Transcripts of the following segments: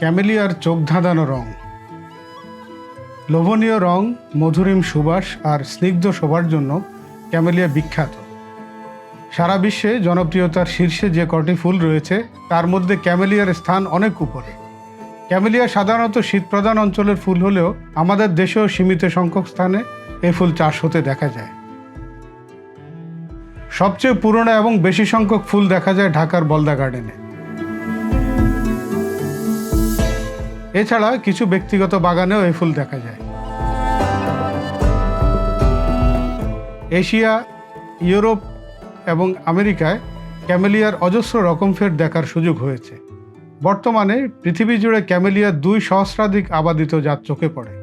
ক্যামেলিয়ার চোখ ধাঁধানো রং। লোভনীয় রং মধুরিম সুবাস আর স্নিগ্ধ শোভার জন্য ক্যামেলিয়া বিখ্যাত। সারা বিশ্বে জনপ্রিয়তার শীর্ষে যে কটি ফুল রয়েছে, তার মধ্যে ক্যামেলিয়ার স্থান অনেক উপরে। ক্যামেলিয়া সাধারণত শীতপ্রধান অঞ্চলের ফুল হলেও আমাদের দেশেও সীমিত সংখ্যক স্থানে এই ফুল চাষ হতে দেখা যায়। সবচেয়ে পুরনো এবং বেশি সংখ্যক ফুল দেখা যায় ঢাকার বলদা গার্ডেনে। এছাড়া কিছু ব্যক্তিগত বাগানেও এই ফুল দেখা যায়। এশিয়া, ইউরোপ এবং আমেরিকায় ক্যামেলিয়ার অজস্র রকম ফের দেখার সুযোগ হয়েছে। বর্তমানে পৃথিবী জুড়ে ক্যামেলিয়ার দুই সহস্রাধিক আবাদিত জাত চোখে পড়ে।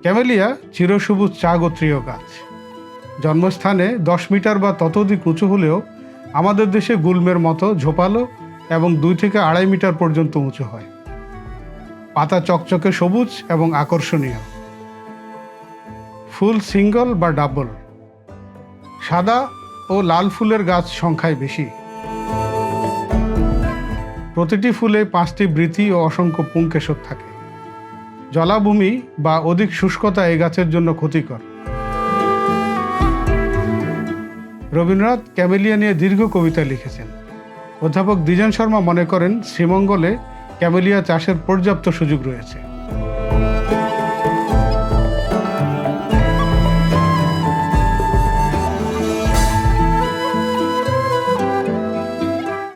ক্যামেলিয়া চিরসবুজ চা গোত্রীয় গাছ। জন্মস্থানে দশ মিটার বা ততোধিক উঁচু হলেও আমাদের দেশে গুল্মের মতো ঝোপালো এবং দুই থেকে আড়াই মিটার পর্যন্ত উঁচু হয়। পাতা চকচকে সবুজ এবং আকর্ষণীয়। ফুল সিঙ্গল বা ডাবল। সাদা ও লাল ফুলের গাছ সংখ্যায় বেশি। প্রতিটি ফুলে পাঁচটি বৃতি ও অসংখ্য পুংকেশর থাকে। জলাভূমি বা অধিক শুষ্কতা এই গাছের জন্য ক্ষতিকর। রবীন্দ্রনাথ ক্যামেলিয়া নিয়ে দীর্ঘ কবিতা লিখেছেন। অধ্যাপক দ্বিজেন শর্মা মনে করেন শ্রীমঙ্গলে ক্যামেলিয়া চাষের পর্যাপ্ত সুযোগ রয়েছে।